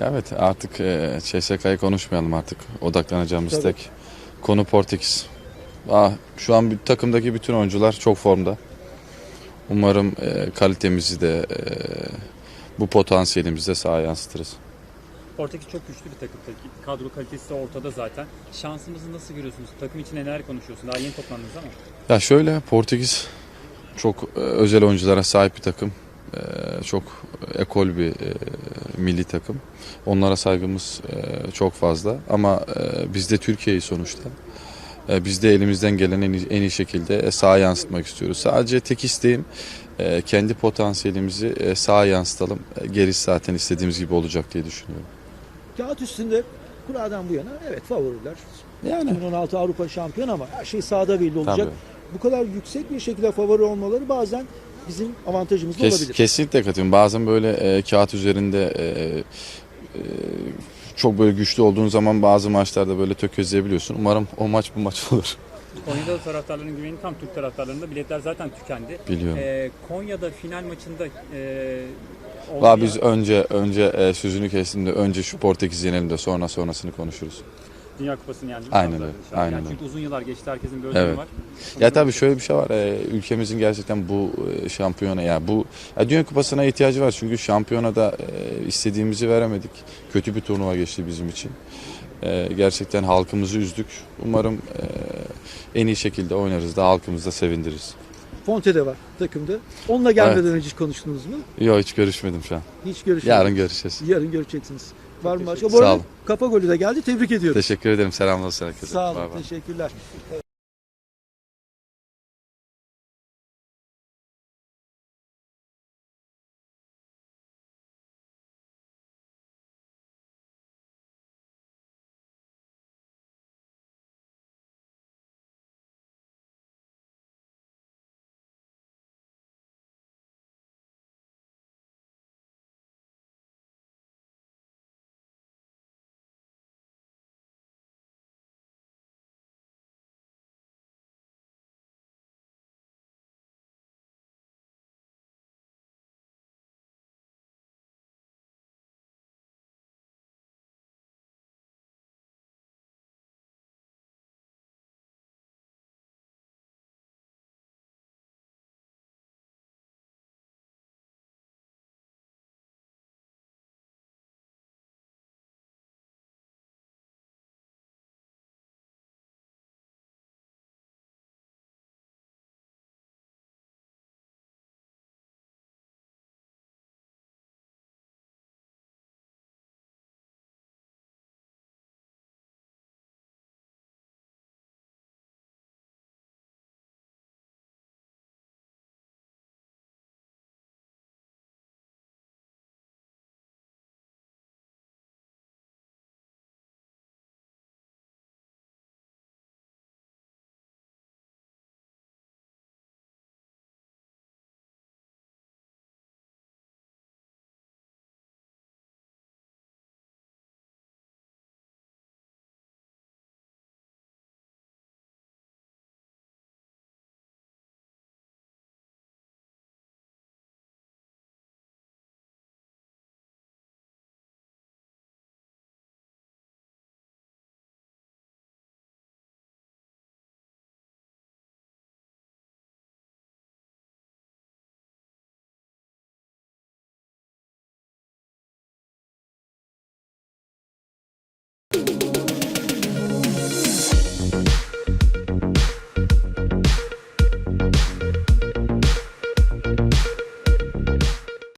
Evet artık e, CSK'yı konuşmayalım artık. Odaklanacağımız Tabii. tek konu Portekiz. Ah, şu an bir takımdaki bütün oyuncular çok formda. Umarım e, kalitemizi de e, bu potansiyelimizi de sahaya yansıtırız. Portekiz çok güçlü bir takım. Kadro kalitesi de ortada zaten. Şansımızı nasıl görüyorsunuz? Takım için neler konuşuyorsunuz? Daha yeni toplandınız ama. Ya şöyle Portekiz çok e, özel oyunculara sahip bir takım. E, çok ekol bir e, milli takım. Onlara saygımız e, çok fazla ama e, biz de Türkiye'yi sonuçta. Biz de elimizden gelen en iyi, en iyi şekilde sahaya yansıtmak istiyoruz. Sadece tek isteğim kendi potansiyelimizi sahaya yansıtalım. Gerisi zaten istediğimiz gibi olacak diye düşünüyorum. Kağıt üstünde kuradan bu yana evet favoriler. Yani 2016 Avrupa şampiyonu ama her şey sahada belli olacak. tabii. Bu kadar yüksek bir şekilde favori olmaları bazen bizim avantajımız Kes- olabilir. kesinlikle katılıyorum. Bazen böyle e, kağıt üzerinde e, e, çok böyle güçlü olduğun zaman bazı maçlarda böyle tökezleyebiliyorsun. Umarım o maç bu maç olur. Konya'da da taraftarların güveni tam Türk taraftarlarında. Biletler zaten tükendi. Biliyorum. Ee, Konya'da final maçında e, ya. biz önce önce e, sözünü kestim de önce şu Portekiz yenelim de sonra sonrasını konuşuruz. Dünya Kupası'nı yendi. Aynen öyle, aynen Yani öyle. Çünkü uzun yıllar geçti. Herkesin bir özlemi Evet. var. Ya tabii şöyle bir şey var. e, ülkemizin gerçekten bu e, şampiyona ya bu ya Dünya Kupası'na ihtiyacı var. Çünkü şampiyonada e, istediğimizi veremedik. Kötü bir turnuva geçti bizim için. E, gerçekten halkımızı üzdük. Umarım e, en iyi şekilde oynarız da halkımızı da sevindiririz. Fonte de var takımda. Onunla gelmeden önce hiç konuştunuz mu? Yok hiç görüşmedim şu an. Hiç görüşmedik. Yarın görüşeceğiz. Yarın göreceksiniz. Var mı başka? Bu arada Sağ olun. kafa golü de geldi. Tebrik ediyorum. Teşekkür ederim. Selamlar herkese. Sağ olun. Bay bay. Teşekkürler.